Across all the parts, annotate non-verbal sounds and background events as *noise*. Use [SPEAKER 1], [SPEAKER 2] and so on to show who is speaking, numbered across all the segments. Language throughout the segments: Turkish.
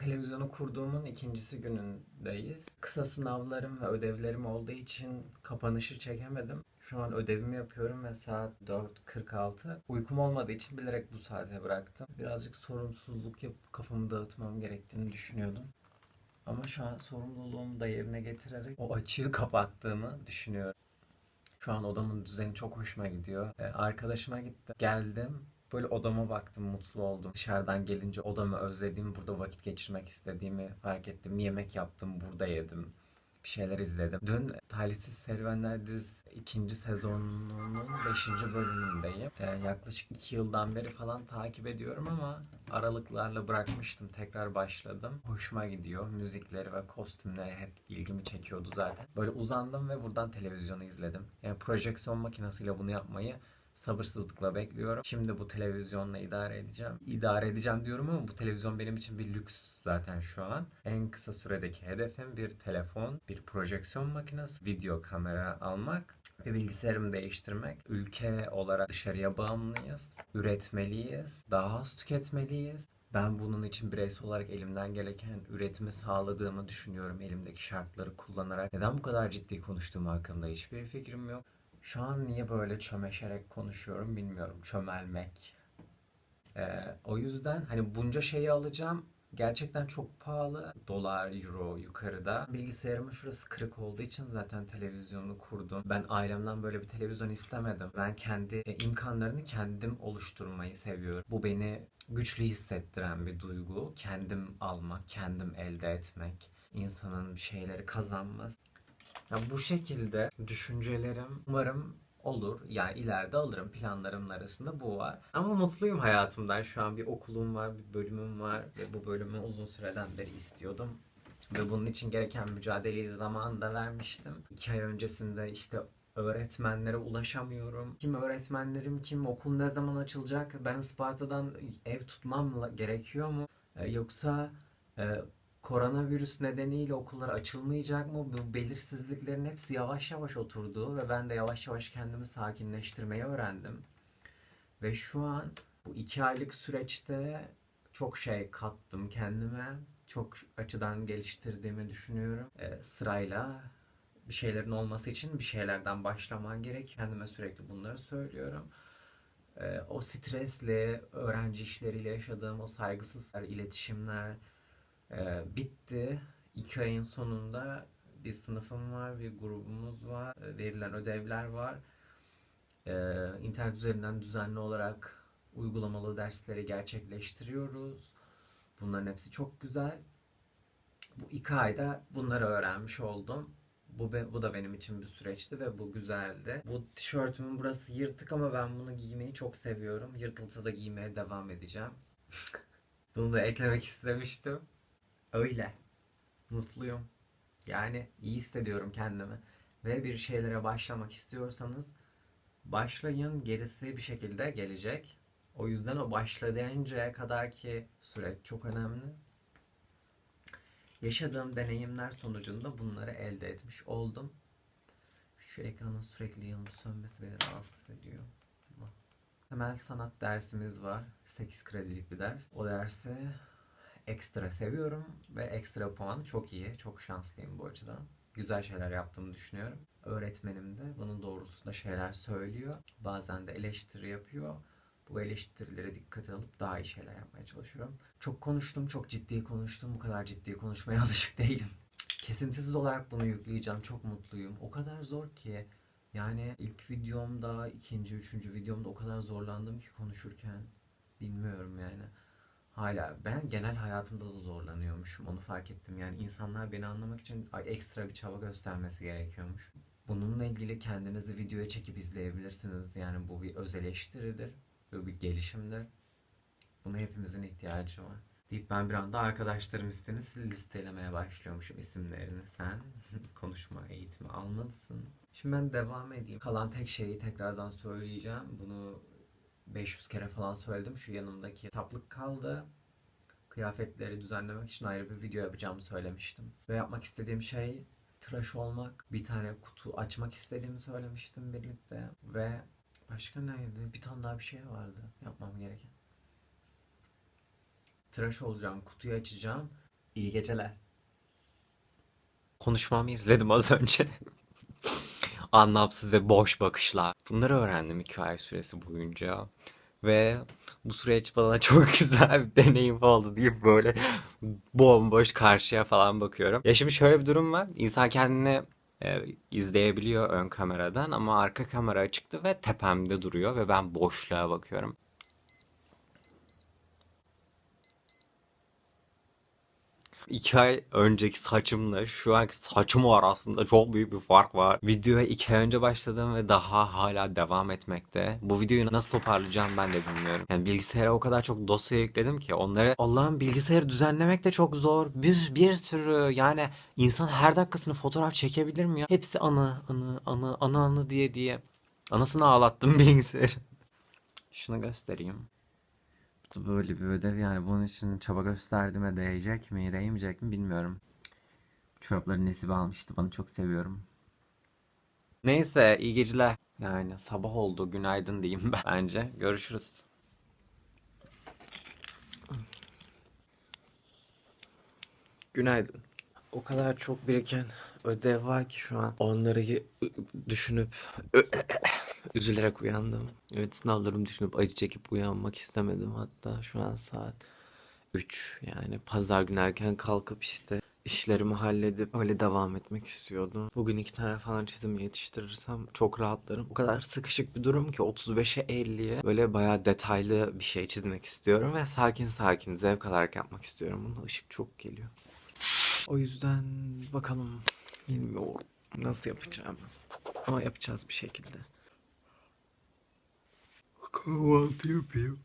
[SPEAKER 1] Televizyonu kurduğumun ikincisi günündeyiz. Kısa sınavlarım ve ödevlerim olduğu için kapanışı çekemedim. Şu an ödevimi yapıyorum ve saat 4.46. Uykum olmadığı için bilerek bu saate bıraktım. Birazcık sorumsuzluk yapıp kafamı dağıtmam gerektiğini düşünüyordum. Ama şu an sorumluluğumu da yerine getirerek o açığı kapattığımı düşünüyorum. Şu an odamın düzeni çok hoşuma gidiyor. Ee, arkadaşıma gittim. Geldim. Böyle odama baktım, mutlu oldum. Dışarıdan gelince odamı özlediğimi, burada vakit geçirmek istediğimi fark ettim. Yemek yaptım, burada yedim. Bir şeyler izledim. Dün Talihsiz Serüvenler diz ikinci sezonunun 5. bölümündeyim. Ee, yaklaşık 2 yıldan beri falan takip ediyorum ama aralıklarla bırakmıştım. Tekrar başladım. Hoşuma gidiyor. Müzikleri ve kostümleri hep ilgimi çekiyordu zaten. Böyle uzandım ve buradan televizyonu izledim. Yani projeksiyon makinesiyle bunu yapmayı sabırsızlıkla bekliyorum. Şimdi bu televizyonla idare edeceğim. İdare edeceğim diyorum ama bu televizyon benim için bir lüks zaten şu an. En kısa süredeki hedefim bir telefon, bir projeksiyon makinesi, video kamera almak ve bilgisayarımı değiştirmek. Ülke olarak dışarıya bağımlıyız. Üretmeliyiz. Daha az tüketmeliyiz. Ben bunun için bireysel olarak elimden gereken üretimi sağladığımı düşünüyorum elimdeki şartları kullanarak. Neden bu kadar ciddi konuştuğum hakkında hiçbir fikrim yok. Şu an niye böyle çömeşerek konuşuyorum bilmiyorum. Çömelmek. Ee, o yüzden hani bunca şeyi alacağım. Gerçekten çok pahalı. Dolar, euro yukarıda. Bilgisayarımın şurası kırık olduğu için zaten televizyonu kurdum. Ben ailemden böyle bir televizyon istemedim. Ben kendi e, imkanlarını kendim oluşturmayı seviyorum. Bu beni güçlü hissettiren bir duygu. Kendim almak, kendim elde etmek. insanın bir şeyleri kazanması. Ya bu şekilde düşüncelerim umarım olur. Yani ileride alırım. Planlarımın arasında bu var. Ama mutluyum hayatımdan. Şu an bir okulum var, bir bölümüm var ve bu bölümü uzun süreden beri istiyordum. Ve bunun için gereken mücadeleyi zamanında vermiştim. İki ay öncesinde işte öğretmenlere ulaşamıyorum. Kim öğretmenlerim, kim okul ne zaman açılacak? Ben Isparta'dan ev tutmam gerekiyor mu? Ee, yoksa e, koronavirüs nedeniyle okullar açılmayacak mı? Bu belirsizliklerin hepsi yavaş yavaş oturdu ve ben de yavaş yavaş kendimi sakinleştirmeyi öğrendim. Ve şu an bu iki aylık süreçte çok şey kattım kendime. Çok açıdan geliştirdiğimi düşünüyorum. Ee, sırayla bir şeylerin olması için bir şeylerden başlaman gerek. Kendime sürekli bunları söylüyorum. Ee, o stresle, öğrenci işleriyle yaşadığım o saygısız iletişimler e, bitti. İki ayın sonunda bir sınıfım var, bir grubumuz var, e, verilen ödevler var. Ee, internet üzerinden düzenli olarak uygulamalı dersleri gerçekleştiriyoruz. Bunların hepsi çok güzel. Bu iki ayda bunları öğrenmiş oldum. Bu, bu da benim için bir süreçti ve bu güzeldi. Bu tişörtümün burası yırtık ama ben bunu giymeyi çok seviyorum. Yırtılsa da giymeye devam edeceğim. *laughs* Bunu da eklemek istemiştim. Öyle. Mutluyum. Yani iyi hissediyorum kendimi. Ve bir şeylere başlamak istiyorsanız başlayın. Gerisi bir şekilde gelecek. O yüzden o başlayıncaya kadar ki süreç çok önemli. Yaşadığım deneyimler sonucunda bunları elde etmiş oldum. Şu ekranın sürekli yanıp sönmesi beni rahatsız ediyor. Temel sanat dersimiz var. 8 kredilik bir ders. O dersi ekstra seviyorum ve ekstra puan çok iyi. Çok şanslıyım bu açıdan. Güzel şeyler yaptığımı düşünüyorum. Öğretmenim de bunun doğrultusunda şeyler söylüyor. Bazen de eleştiri yapıyor. Bu eleştirilere dikkate alıp daha iyi şeyler yapmaya çalışıyorum. Çok konuştum, çok ciddi konuştum. Bu kadar ciddi konuşmaya *laughs* alışık değilim. Kesintisiz olarak bunu yükleyeceğim. Çok mutluyum. O kadar zor ki. Yani ilk videomda, ikinci, üçüncü videomda o kadar zorlandım ki konuşurken. Bilmiyorum yani. Hala ben genel hayatımda da zorlanıyormuşum. Onu fark ettim. Yani insanlar beni anlamak için ekstra bir çaba göstermesi gerekiyormuş. Bununla ilgili kendinizi videoya çekip izleyebilirsiniz. Yani bu bir öz eleştiridir. Bu bir gelişimdir. Buna hepimizin ihtiyacı var. Deyip ben bir anda arkadaşlarım listeni listelemeye başlıyormuşum isimlerini. Sen *laughs* konuşma eğitimi almalısın. Şimdi ben devam edeyim. Kalan tek şeyi tekrardan söyleyeceğim. Bunu 500 kere falan söyledim. Şu yanımdaki kitaplık kaldı. Kıyafetleri düzenlemek için ayrı bir video yapacağımı söylemiştim. Ve yapmak istediğim şey tıraş olmak. Bir tane kutu açmak istediğimi söylemiştim birlikte. Ve başka neydi? Bir tane daha bir şey vardı yapmam gereken.
[SPEAKER 2] Tıraş olacağım, kutuyu açacağım. İyi geceler.
[SPEAKER 3] Konuşmamı izledim az önce. *laughs* Anlamsız ve boş bakışlar. Bunları öğrendim iki ay süresi boyunca. Ve bu süreç bana *laughs* çok güzel bir deneyim oldu deyip böyle bomboş karşıya falan bakıyorum. Ya şimdi şöyle bir durum var. İnsan kendini e, izleyebiliyor ön kameradan ama arka kamera açıktı ve tepemde duruyor ve ben boşluğa bakıyorum. İki ay önceki saçımla şu anki saçım arasında çok büyük bir fark var. Videoya iki ay önce başladım ve daha hala devam etmekte. Bu videoyu nasıl toparlayacağım ben de bilmiyorum. Yani bilgisayara o kadar çok dosya yükledim ki onları Allah'ın bilgisayarı düzenlemek de çok zor. Bir, bir sürü yani insan her dakikasını fotoğraf çekebilir mi ya? Hepsi anı anı anı anı anı diye diye. Anasını ağlattım *laughs* bilgisayarı. Şunu göstereyim. Böyle bir ödev yani bunun için çaba gösterdiğime değecek mi değmeyecek mi bilmiyorum. Çorapları Nesibe almıştı bana çok seviyorum. Neyse iyi geceler. Yani sabah oldu günaydın diyeyim ben bence. Görüşürüz.
[SPEAKER 1] Günaydın. O kadar çok biriken ödev var ki şu an. Onları düşünüp *clears throat* üzülerek uyandım. Evet sınavlarımı düşünüp acı çekip uyanmak istemedim. Hatta şu an saat 3 yani pazar günü erken kalkıp işte işlerimi halledip öyle devam etmek istiyordum. Bugün iki tane falan çizim yetiştirirsem çok rahatlarım. O kadar sıkışık bir durum ki 35'e 50'ye böyle bayağı detaylı bir şey çizmek istiyorum ve sakin sakin zevk alarak yapmak istiyorum. Buna ışık çok geliyor. O yüzden bakalım bilmiyorum nasıl yapacağım. Ama yapacağız bir şekilde. Kahvaltı yapayım.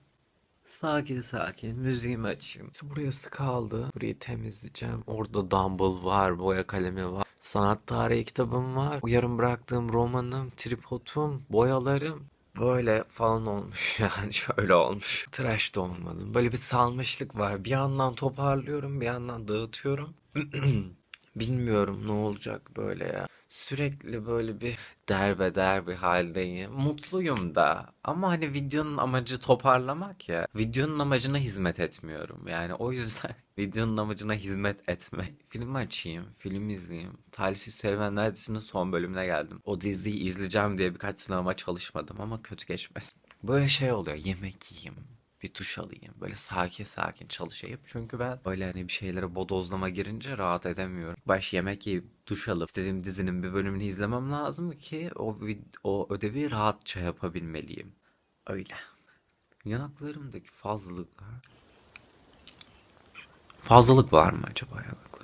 [SPEAKER 1] Sakin sakin müziğimi açayım. İşte burası kaldı. Burayı temizleyeceğim. Orada dumbbell var, boya kalemi var. Sanat tarihi kitabım var. Yarım bıraktığım romanım, tripodum, boyalarım. Böyle falan olmuş *laughs* yani şöyle olmuş. Tıraş da olmadım. Böyle bir salmışlık var. Bir yandan toparlıyorum, bir yandan dağıtıyorum. *clears throat* Bilmiyorum ne olacak böyle ya. Sürekli böyle bir derbeder bir haldeyim. Mutluyum da. Ama hani videonun amacı toparlamak ya. Videonun amacına hizmet etmiyorum. Yani o yüzden *laughs* videonun amacına hizmet etme. Film açayım, film izleyeyim. Talihsiz Sevenler dizisinin son bölümüne geldim. O diziyi izleyeceğim diye birkaç sınavıma çalışmadım ama kötü geçmedi. Böyle şey oluyor. Yemek yiyeyim bir duş alayım. Böyle sakin sakin çalışayım. Çünkü ben öyle hani bir şeylere bodozlama girince rahat edemiyorum. Baş yemek yiyip duş alıp istediğim dizinin bir bölümünü izlemem lazım ki o, o ödevi rahatça yapabilmeliyim. Öyle. Yanaklarımdaki fazlalıklar. Fazlalık var mı acaba yanaklarımda?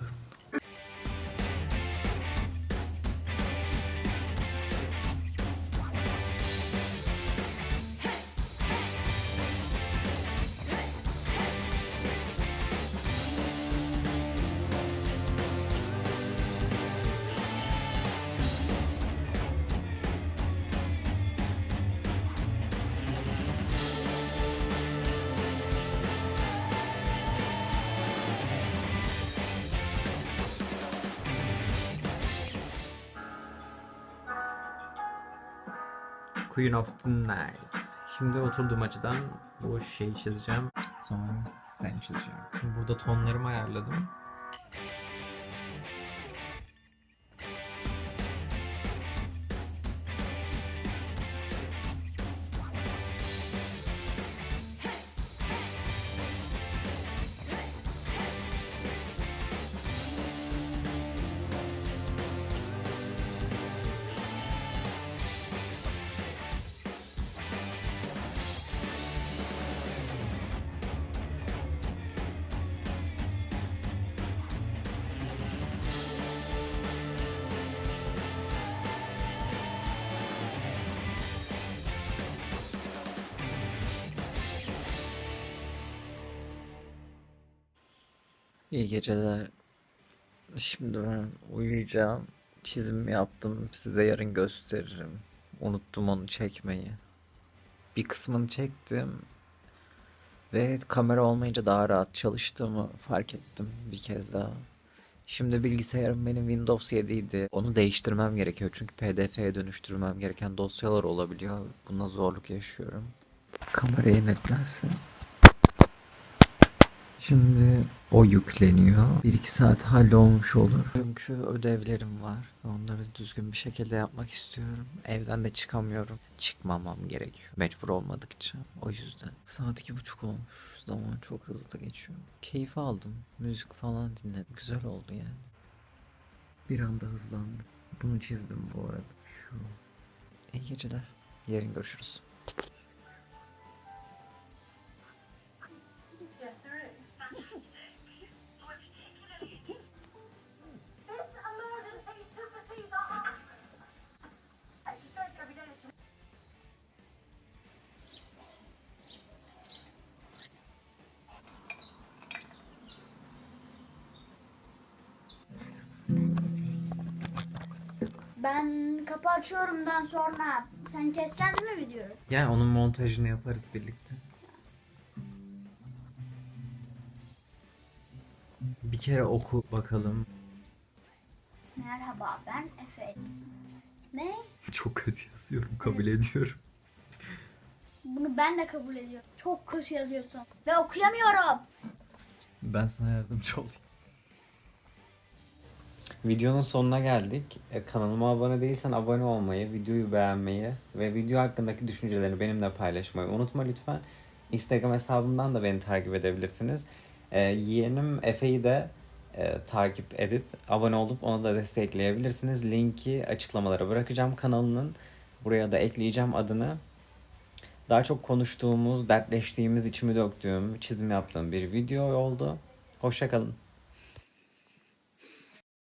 [SPEAKER 3] Queen of the Night. Şimdi oturduğum açıdan bu şeyi çizeceğim. Sonra seni çizeceğim. Şimdi burada tonlarımı ayarladım.
[SPEAKER 1] İyi geceler. Şimdi ben uyuyacağım. Çizim yaptım. Size yarın gösteririm. Unuttum onu çekmeyi. Bir kısmını çektim. Ve kamera olmayınca daha rahat çalıştığımı fark ettim bir kez daha. Şimdi bilgisayarım benim Windows 7 idi. Onu değiştirmem gerekiyor çünkü PDF'ye dönüştürmem gereken dosyalar olabiliyor. Buna zorluk yaşıyorum. Kamerayı netlersin. Şimdi o yükleniyor. 1-2 saat hallolmuş olur. Çünkü ödevlerim var. Onları düzgün bir şekilde yapmak istiyorum. Evden de çıkamıyorum. Çıkmamam gerekiyor. Mecbur olmadıkça. O yüzden. Saat iki buçuk olmuş. Zaman çok hızlı geçiyor. Keyif aldım. Müzik falan dinledim. Güzel oldu yani. Bir anda hızlandı. Bunu çizdim bu arada. Şu. İyi geceler. Yarın görüşürüz.
[SPEAKER 4] Ben kapı açıyorumdan sonra sen keseceksin mi videoyu?
[SPEAKER 1] Yani onun montajını yaparız birlikte. Bir kere oku bakalım.
[SPEAKER 4] Merhaba ben Efe. Ne?
[SPEAKER 1] Çok kötü yazıyorum kabul ediyorum.
[SPEAKER 4] Bunu ben de kabul ediyorum. Çok kötü yazıyorsun. Ve okuyamıyorum.
[SPEAKER 1] Ben sana yardımcı olayım. Videonun sonuna geldik. E, Kanalıma abone değilsen abone olmayı, videoyu beğenmeyi ve video hakkındaki düşüncelerini benimle paylaşmayı unutma lütfen. Instagram hesabımdan da beni takip edebilirsiniz. E, yeğenim Efe'yi de e, takip edip abone olup onu da destekleyebilirsiniz. Linki açıklamalara bırakacağım kanalının. Buraya da ekleyeceğim adını. Daha çok konuştuğumuz, dertleştiğimiz, içimi döktüğüm, çizim yaptığım bir video oldu. Hoşçakalın.